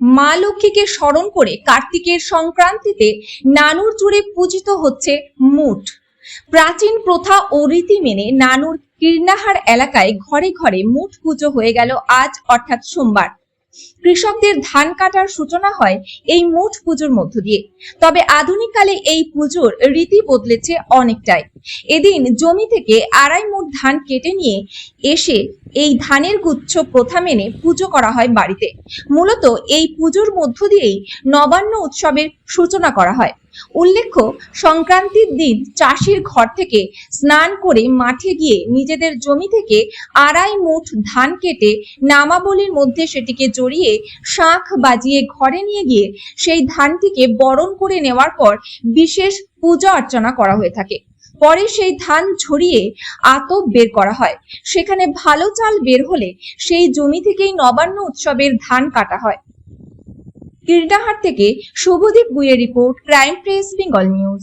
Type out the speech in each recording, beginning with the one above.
মা লক্ষ্মীকে স্মরণ করে কার্তিকের সংক্রান্তিতে নানুর জুড়ে পূজিত হচ্ছে মুঠ। প্রাচীন প্রথা ও রীতি মেনে নানুর কীর্ণাহার এলাকায় ঘরে ঘরে মুঠ পুজো হয়ে গেল আজ, অর্থাৎ সোমবার। কৃষকদের ধান কাটার সূচনা হয় এই মুঠ পুজোর মধ্য দিয়ে। তবে আধুনিককালে এই পুজোর রীতি বদলেছে অনেকটাই। এদিন জমি থেকে আড়াই মুঠ ধান কেটে নিয়ে এসে এই ধানের গুচ্ছ প্রথা মেনে পুজো করা হয় বাড়িতে। মূলত এই পুজোর মধ্য দিয়েই নবান্ন উৎসবের সূচনা করা হয়। উল্লেখ্য, সংক্রান্তির দিন চাষির ঘর থেকে স্নান করে মাঠে গিয়ে নিজেদের জমি থেকে আড়াই মুঠ ধান কেটে নামাবলীর মধ্যে সেটিকে জড়িয়ে শাঁখ বাজিয়ে ঘরে নিয়ে গিয়ে সেই ধানটিকে বরণ করে নেওয়ার পর বিশেষ পূজা অর্চনা করা হয়ে থাকে। পরে সেই ধান ঝরিয়ে আতপ বের করা হয়। সেখানে ভালো চাল বের হলে সেই জমি থেকেই নবান্ন উৎসবের ধান কাটা হয়। কীর্ণাহাট থেকে Shubhadeep গুইয়ের report crime press Bengal news.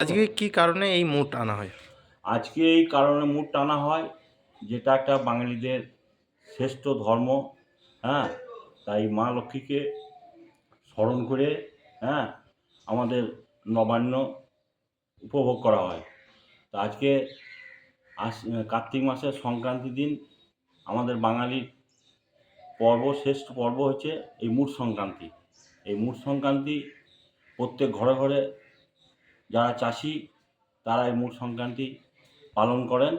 আজকে কি কারণে এই মুট আনা হয়? আজকে এই কারণে মুড টানা হয়, যেটা একটা বাঙালিদের শ্রেষ্ঠ ধর্ম হ্যাঁ? তাই মা লক্ষ্মীকে স্মরণ করে হ্যাঁ? আমাদের নবান্ন উপভোগ করা হয়। তো আজকে আস, কার্তিক মাসের সংক্রান্তির দিন আমাদের বাঙালির পর্ব শ্রেষ্ঠ পর্ব হচ্ছে এই মুট সংক্রান্তি। এই মুট সংক্রান্তি প্রত্যেক ঘরে ঘরে যারা চাষি তারা এই মুট সংক্রান্তি পালন করেন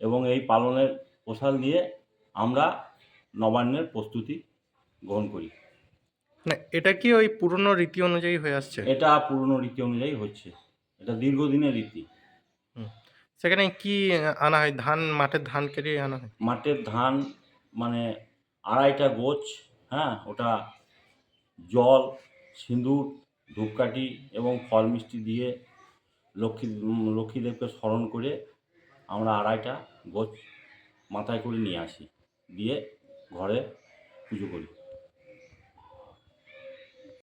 এবং এই পালনের প্রসাদ দিয়ে আমরা নবান্নের প্রস্তুতি গ্রহণ করি। মানে এটা কি ওই পুরনো রীতি অনুযায়ী হয়ে আসছে? এটা পুরনো রীতি অনুযায়ী হচ্ছে। এটা দীর্ঘদিনের রীতি। সেখানে কি আনা হয়? ধান মাঠের ধান কেটে আনা হয়? মাঠের ধান মানে আড়াইটা গোছ হ্যাঁ ওটা জল, সিঁদুর, ধূপকাঠি এবং ফল মিষ্টি দিয়ে লক্ষ্মী লক্ষ্মীদেবকে স্মরণ করে আমরা আড়াইটা গোছ মাথায় করে নিয়ে আসি, দিয়ে ঘরে পুজো করি।